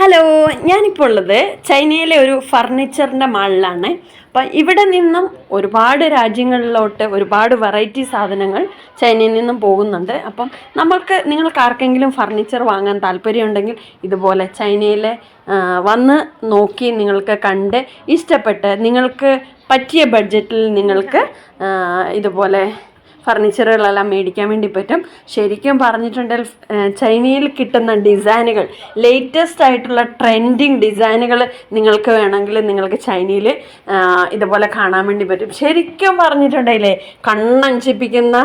Hello ഞാനിപ്പോൾ ഉള്ളത് ചൈനയിലെ ഒരു ഫർണിച്ചറിന്റെ മാളിലാണ്. അപ്പം ഇവിടെ നിന്നും ഒരുപാട് രാജ്യങ്ങളിലോട്ട് ഒരുപാട് വെറൈറ്റി സാധനങ്ങൾ ചൈനയിൽ നിന്നും പോകുന്നുണ്ട്. അപ്പം നമ്മൾക്ക് നിങ്ങൾക്ക് ആർക്കെങ്കിലും ഫർണിച്ചർ വാങ്ങാൻ താല്പര്യമുണ്ടെങ്കിൽ ഇതുപോലെ ചൈനയിലെ വന്ന് നോക്കി നിങ്ങൾക്ക് കണ്ട് ഇഷ്ടപ്പെട്ട് നിങ്ങൾക്ക് പറ്റിയ ബഡ്ജറ്റിൽ നിങ്ങൾക്ക് ഇതുപോലെ ഫർണിച്ചറുകളെല്ലാം മേടിക്കാൻ വേണ്ടി പറ്റും. ശരിക്കും പറഞ്ഞിട്ടുണ്ടെങ്കിൽ ചൈനയിൽ കിട്ടുന്ന ഡിസൈനുകൾ ലേറ്റസ്റ്റ് ആയിട്ടുള്ള ട്രെൻഡിങ് ഡിസൈനുകൾ നിങ്ങൾക്ക് വേണമെങ്കിൽ നിങ്ങൾക്ക് ചൈനയിൽ ഇതുപോലെ കാണാൻ വേണ്ടി പറ്റും. ശരിക്കും പറഞ്ഞിട്ടുണ്ടെങ്കിലേ കണ്ണഞ്ചിപ്പിക്കുന്ന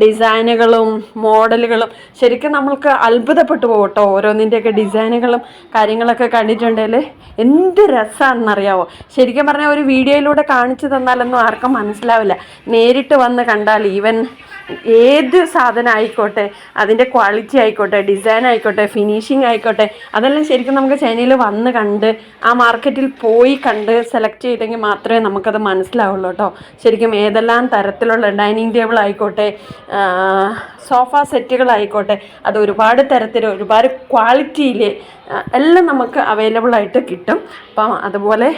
ഡിസൈനുകളും മോഡലുകളും ശരിക്കും നമ്മൾക്ക് അത്ഭുതപ്പെട്ടു പോകും കേട്ടോ ഓരോന്നിന്റെയൊക്കെ ഡിസൈനുകളും കാര്യങ്ങളൊക്കെ കണ്ടിട്ടുണ്ടെങ്കിൽ എന്ത് രസമാണെന്നറിയാവോ ശരിക്കും പറഞ്ഞാൽ ഒരു വീഡിയോയിലൂടെ കാണിച്ചു തന്നാലൊന്നും ആർക്കും മനസ്സിലാവില്ല. നേരിട്ട് വന്ന് കണ്ടാൽ ഈവൻ ഏത് സാധനം ആയിക്കോട്ടെ അതിന്റെ ക്വാളിറ്റി ആയിക്കോട്ടെ ഡിസൈൻ ആയിക്കോട്ടെ ഫിനിഷിങ് ആയിക്കോട്ടെ അതെല്ലാം ശരിക്കും നമുക്ക് ചൈനയിൽ വന്ന് കണ്ട് ആ മാർക്കറ്റിൽ പോയി കണ്ട് സെലക്ട് ചെയ്തെങ്കിൽ മാത്രമേ നമുക്കത് മനസ്സിലാവുള്ളൂ കേട്ടോ. ശരിക്കും ഏതെല്ലാം തരത്തിലുള്ള ഡൈനിങ് ടേബിൾ ആയിക്കോട്ടെ സോഫ സെറ്റുകളായിക്കോട്ടെ അത് ഒരുപാട് തരത്തിൽ ഒരുപാട് ക്വാളിറ്റിയിൽ എല്ലാം നമുക്ക് അവൈലബിൾ ആയിട്ട് കിട്ടും. അപ്പം അതുപോലെ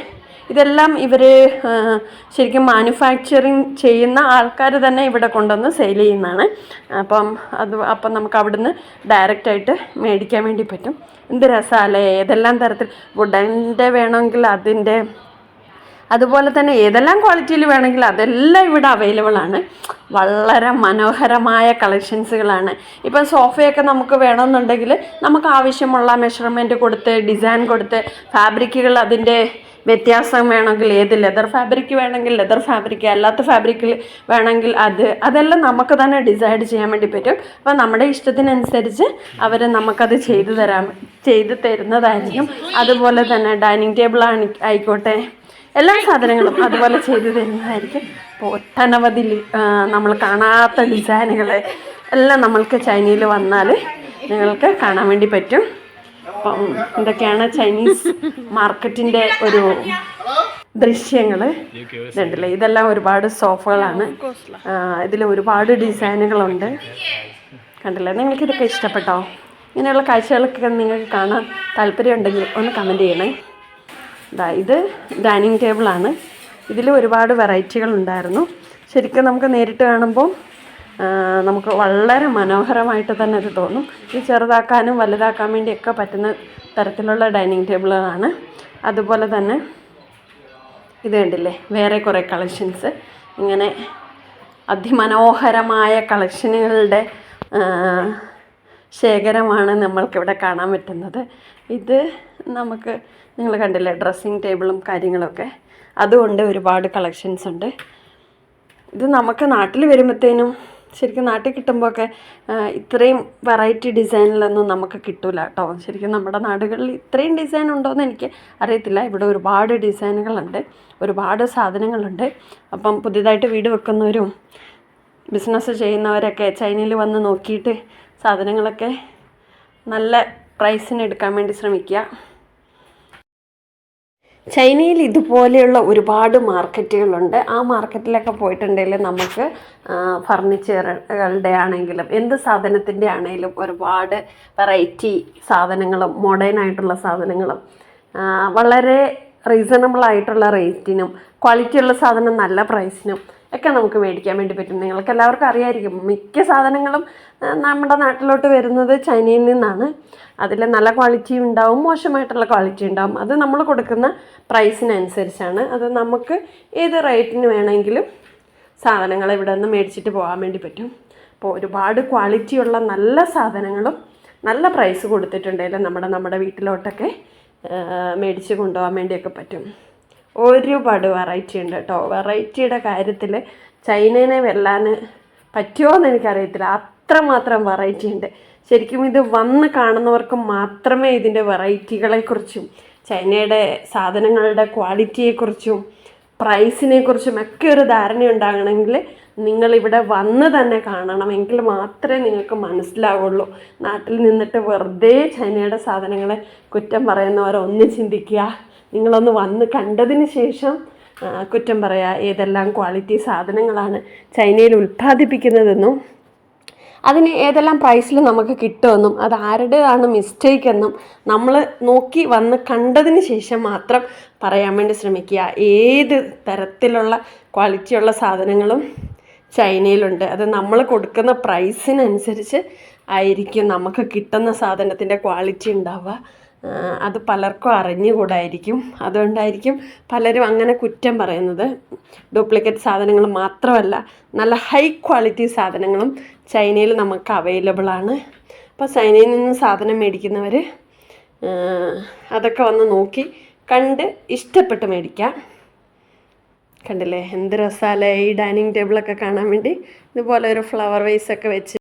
ഇതെല്ലാം ഇവർ ശരിക്കും മാനുഫാക്ചറിങ് ചെയ്യുന്ന ആൾക്കാർ തന്നെ ഇവിടെ കൊണ്ടുവന്ന് സെയിൽ ചെയ്യുന്നതാണ്. അപ്പം അത് അപ്പം നമുക്ക് അവിടുന്ന് ഡയറക്റ്റായിട്ട് മേടിക്കാൻ വേണ്ടി പറ്റും. എന്ത് രസമല്ലേ ഏതെല്ലാം തരത്തിൽ? വുഡന്റെ വേണമെങ്കിൽ അതിന്റെ അതുപോലെ തന്നെ ഏതെല്ലാം ക്വാളിറ്റിയിൽ വേണമെങ്കിൽ അതെല്ലാം ഇവിടെ അവൈലബിൾ ആണ്. വളരെ മനോഹരമായ കളക്ഷൻസുകളാണ് ഇപ്പം സോഫയൊക്കെ നമുക്ക് വേണമെന്നുണ്ടെങ്കിൽ നമുക്ക് ആവശ്യമുള്ള മെഷർമെന്റ് കൊടുത്ത് ഡിസൈൻ കൊടുത്ത് ഫാബ്രിക്കുകൾ അതിന്റെ വ്യത്യാസം വേണമെങ്കിൽ ഏത് ലെതർ ഫാബ്രിക് വേണമെങ്കിൽ ലെതർ ഫാബ്രിക് അല്ലാത്ത ഫാബ്രിക്കിൽ വേണമെങ്കിൽ അത് അതെല്ലാം നമുക്ക് തന്നെ ഡിസൈഡ് ചെയ്യാൻ വേണ്ടി പറ്റും. അപ്പോൾ നമ്മുടെ ഇഷ്ടത്തിനനുസരിച്ച് അവർ നമുക്കത് ചെയ്തു തരാൻ ചെയ്തു തരുന്നതായിരിക്കും. അതുപോലെ തന്നെ ഡൈനിങ് ടേബിൾ ആയിക്കോട്ടെ. എല്ലാ സാധനങ്ങളും അതുപോലെ ചെയ്തു തരുന്നതായിരിക്കും. അപ്പോൾ ഒട്ടനവധി നമ്മൾ കാണാത്ത ഡിസൈനുകൾ എല്ലാം നമ്മൾക്ക് ചൈനയിൽ വന്നാൽ നിങ്ങൾക്ക് കാണാൻ വേണ്ടി പറ്റും. അപ്പം ഇതൊക്കെയാണ് ചൈനീസ് മാർക്കറ്റിന്റെ ഒരു ദൃശ്യങ്ങൾ ഇതുണ്ടല്ലേ? ഇതെല്ലാം ഒരുപാട് സോഫകളാണ്. ഇതിൽ ഒരുപാട് ഡിസൈനുകളുണ്ട്. കണ്ടില്ലേ? നിങ്ങൾക്ക് ഇതൊക്കെ ഇഷ്ടപ്പെട്ടോ? ഇങ്ങനെയുള്ള കാഴ്ചകളൊക്കെ നിങ്ങൾക്ക് കാണാൻ താല്പര്യമുണ്ടെങ്കിൽ ഒന്ന് കമന്റ് ചെയ്യണേ. ഇതാ ഇത് ഡൈനിങ് ടേബിളാണ്. ഇതിൽ ഒരുപാട് വെറൈറ്റികൾ ഉണ്ടായിരുന്നു ശരിക്കും നമുക്ക് നേരിട്ട് കാണുമ്പോൾ നമുക്ക് വളരെ മനോഹരമായിട്ട് തന്നെ ഇത് തോന്നും. ഇത് ചെറുതാക്കാനും വലുതാക്കാൻ വേണ്ടിയൊക്കെ പറ്റുന്ന തരത്തിലുള്ള ഡൈനിങ് ടേബിളുകളാണ്. അതുപോലെ തന്നെ ഇത് കണ്ടില്ലേ വേറെ കുറേ കളക്ഷൻസ്. ഇങ്ങനെ അതിമനോഹരമായ കളക്ഷനുകളുടെ ശേഖരമാണ് നമ്മൾക്കിവിടെ കാണാൻ പറ്റുന്നത്. ഇത് നമുക്ക് നിങ്ങൾ കണ്ടില്ലേ ഡ്രസ്സിങ് ടേബിളും കാര്യങ്ങളൊക്കെ. അതുകൊണ്ട് ഒരുപാട് കളക്ഷൻസ് ഉണ്ട്. ഇത് നമുക്ക് നാട്ടിൽ വരുമ്പോഴത്തേനും ശരിക്കും നാട്ടിൽ കിട്ടുമ്പോഴൊക്കെ ഇത്രയും വെറൈറ്റി ഡിസൈനിലൊന്നും നമുക്ക് കിട്ടില്ല കേട്ടോ. ശരിക്കും നമ്മുടെ നാടുകളിൽ ഇത്രയും ഡിസൈൻ ഉണ്ടോയെന്ന് എനിക്ക് അറിയത്തില്ല. ഇവിടെ ഒരുപാട് ഡിസൈനുകളുണ്ട് ഒരുപാട് സാധനങ്ങളുണ്ട്. അപ്പം പുതിയതായിട്ട് വീട് വെക്കുന്നവരും ബിസിനസ് ചെയ്യുന്നവരൊക്കെ ചൈനയിൽ വന്ന് നോക്കിയിട്ട് സാധനങ്ങളൊക്കെ നല്ല പ്രൈസിന് എടുക്കാൻ വേണ്ടി ശ്രമിക്കുക. ചൈനയിൽ ഇതുപോലെയുള്ള ഒരുപാട് മാർക്കറ്റുകളുണ്ട്. ആ മാർക്കറ്റിലൊക്കെ പോയിട്ടുണ്ടെങ്കിൽ നമുക്ക് ഫർണിച്ചറുകളുടെ ആണെങ്കിലും എന്ത് സാധനത്തിന്റെ ആണെങ്കിലും ഒരുപാട് വെറൈറ്റി സാധനങ്ങളും മോഡേൺ ആയിട്ടുള്ള സാധനങ്ങളും വളരെ റീസണബിൾ ആയിട്ടുള്ള റേറ്റിനും ക്വാളിറ്റിയുള്ള സാധനം നല്ല പ്രൈസിനും ഒക്കെ നമുക്ക് മേടിക്കാൻ വേണ്ടി പറ്റും. നിങ്ങൾക്ക് എല്ലാവർക്കും അറിയായിരിക്കും. മിക്ക സാധനങ്ങളും നമ്മുടെ നാട്ടിലോട്ട് വരുന്നത് ചൈനയിൽ നിന്നാണ്. അതിൽ നല്ല ക്വാളിറ്റി ഉണ്ടാവും മോശമായിട്ടുള്ള ക്വാളിറ്റി ഉണ്ടാവും. അത് നമ്മൾ കൊടുക്കുന്ന പ്രൈസിനനുസരിച്ചാണ് അത് നമുക്ക് ഏത് റേറ്റിന് വേണമെങ്കിലും സാധനങ്ങൾ ഇവിടെ നിന്ന് മേടിച്ചിട്ട് പോകാൻ വേണ്ടി പറ്റും. അപ്പോൾ ഒരുപാട് ക്വാളിറ്റിയുള്ള നല്ല സാധനങ്ങളും നല്ല പ്രൈസ് കൊടുത്തിട്ടുണ്ടെങ്കിൽ നമ്മുടെ നമ്മുടെ വീട്ടിലോട്ടൊക്കെ മേടിച്ച് കൊണ്ടുപോകാൻ വേണ്ടിയൊക്കെ പറ്റും. ഒരുപാട് വെറൈറ്റി ഉണ്ട് കേട്ടോ വെറൈറ്റിയുടെ കാര്യത്തിൽ ചൈനേനെ വെല്ലാൻ പറ്റുമോ എന്ന് എനിക്കറിയത്തില്ല. അത്രമാത്രം വെറൈറ്റി ഉണ്ട്. ശരിക്കും ഇത് വന്ന് കാണുന്നവർക്ക് മാത്രമേ ഇതിന്റെ വെറൈറ്റികളെക്കുറിച്ചും ചൈനയുടെ സാധനങ്ങളുടെ ക്വാളിറ്റിയെക്കുറിച്ചും പ്രൈസിനെ കുറിച്ചും ഒക്കെ ഒരു ധാരണ ഉണ്ടാകണമെങ്കിൽ നിങ്ങൾ ഇവിടെ വന്ന് തന്നെ കാണണമെങ്കിൽ മാത്രമേ നിങ്ങൾക്ക് മനസ്സിലാവുള്ളൂ. നാട്ടിൽ നിന്നിട്ട് വെറുതെ ചൈനയുടെ സാധനങ്ങളെ കുറ്റം പറയുന്നവരൊന്നും ചിന്തിക്കുക. നിങ്ങളൊന്ന് വന്ന് കണ്ടതിന് ശേഷം കുറ്റം പറയുക ഏതെല്ലാം ക്വാളിറ്റി സാധനങ്ങളാണ് ചൈനയിൽ ഉൽപ്പാദിപ്പിക്കുന്നതെന്നും അതിന് ഏതെല്ലാം പ്രൈസിൽ നമുക്ക് കിട്ടുമെന്നും അത് ആരുടേതാണ് മിസ്റ്റേക്ക് എന്നും നമ്മൾ നോക്കി വന്ന് കണ്ടതിന് ശേഷം മാത്രം പറയാൻ വേണ്ടി ശ്രമിക്കുക. ഏത് തരത്തിലുള്ള ക്വാളിറ്റിയുള്ള സാധനങ്ങളും ചൈനയിലുണ്ട്. അത് നമ്മൾ കൊടുക്കുന്ന പ്രൈസിനനുസരിച്ച് ആയിരിക്കും നമുക്ക് കിട്ടുന്ന സാധനത്തിന്റെ ക്വാളിറ്റി ഉണ്ടാവുക. അത് പലർക്കും അറിഞ്ഞുകൂടായിരിക്കും. അതുകൊണ്ടായിരിക്കും പലരും അങ്ങനെ കുറ്റം പറയുന്നത്. ഡ്യൂപ്ലിക്കേറ്റ് സാധനങ്ങൾ മാത്രമല്ല നല്ല ഹൈ ക്വാളിറ്റി സാധനങ്ങളും ചൈനയിൽ നമുക്ക് അവൈലബിൾ ആണ്. അപ്പോൾ ചൈനയിൽ നിന്ന് സാധനം മേടിക്കുന്നവർ അതൊക്കെ വന്ന് നോക്കി കണ്ട് ഇഷ്ടപ്പെട്ട് മേടിക്കാം. കണ്ടില്ലേ? എന്ത് രസാലേ ഈ ഡൈനിങ് ടേബിളൊക്കെ കാണാൻ വേണ്ടി ഇതുപോലെ ഒരു ഫ്ലവർ വേസൊക്കെ വെച്ച്